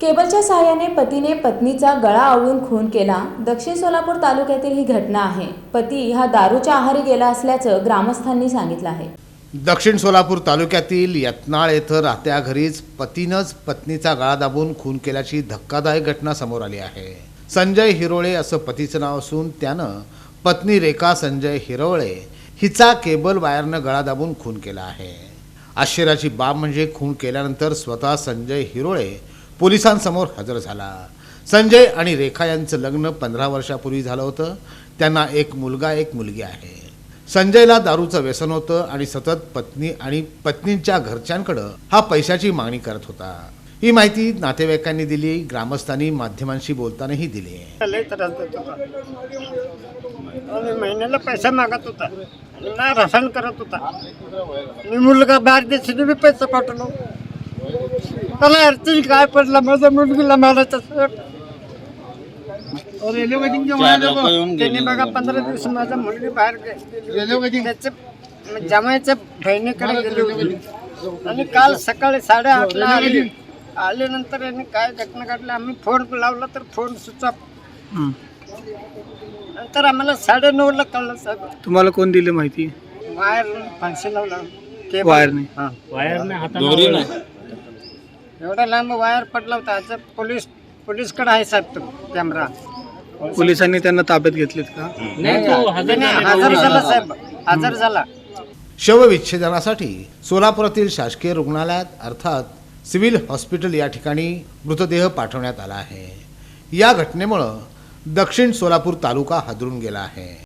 केबलच्या सहाय्याने पतीने पत्नीचा गळा आवळून खून केला. दक्षिण सोलापूर तालुक्यातील ही घटना आहे. पती हा दारूच्या आहारी गेला असल्याचं ग्रामस्थांनी सांगितलं आहे. दक्षिण सोलापूर तालुक्यातील यत्नाळ येथं राहत्या घरीच पतीनंच पत्नीचा गळा दाबून खून केल्याची धक्कादायक घटना समोर आली आहे. संजय हिरोळे असं पतीचं नाव असून त्यानं पत्नी रेखा संजय हिरोळे हिचा केबल वायरनं गळा दाबून खून केला आहे. आश्चर्याची बाब म्हणजे खून केल्यानंतर स्वतः संजय हिरोळे पोलिसांसमोर हजर झाला. संजय आणि रेखा यांचं लग्न पंधरा वर्षापूर्वी झालं होतं. त्यांना एक मुलगा एक मुलगी आहे. संजयला दारूचं व्यसन होतं आणि सतत पत्नी आणि पत्नींच्या घरच्यांकडं हा पैशाची मागणी करत होता. ही माहिती नातेवाईकांनी दिली ग्रामस्थांनी माध्यमांशी बोलतानाही दिली. महिन्याला पैसा मागत होता. ना रसायन करत होता. मी मुलगा बाहेर देशाने पैसा पाठवलो. त्याला अडचण काय पडला? माझ्या मुलगीला मारायचा सर. त्यांनी बघा पंधरा दिवस माझा मुलगी बाहेर गेली. त्याचे जमायच्या बहिणीकडे गेली आणि काल सकाळी साडेआठला आली. आल्यानंतर यांनी काय घटना घडली? आम्ही फोन लावला तर फोन स्विच ऑफ नंतर आम्हाला साडे ला कळलं साहेब. तुम्हाला कोण दिली माहिती? वायर फांशी लावला. केबल. वायरने? हा. दोरीनं एवढा लांब वायर पडला होता. आता पोलीस पोलीसकडे आहे साहेब तो कॅमेरा. पोलिसांनी त्यांना ताब्यात घेतलेत का? त्याने हजर झाला. साहेब. हजर झाला. शवविच्छेदनासाठी सोलापुरातील शासकीय रुग्णालयात अर्थात सिव्हिल हॉस्पिटल या ठिकाणी मृतदेह पाठवण्यात आला आहे. या घटनेमुळं दक्षिण सोलापूर तालुका हादरून गेला आहे.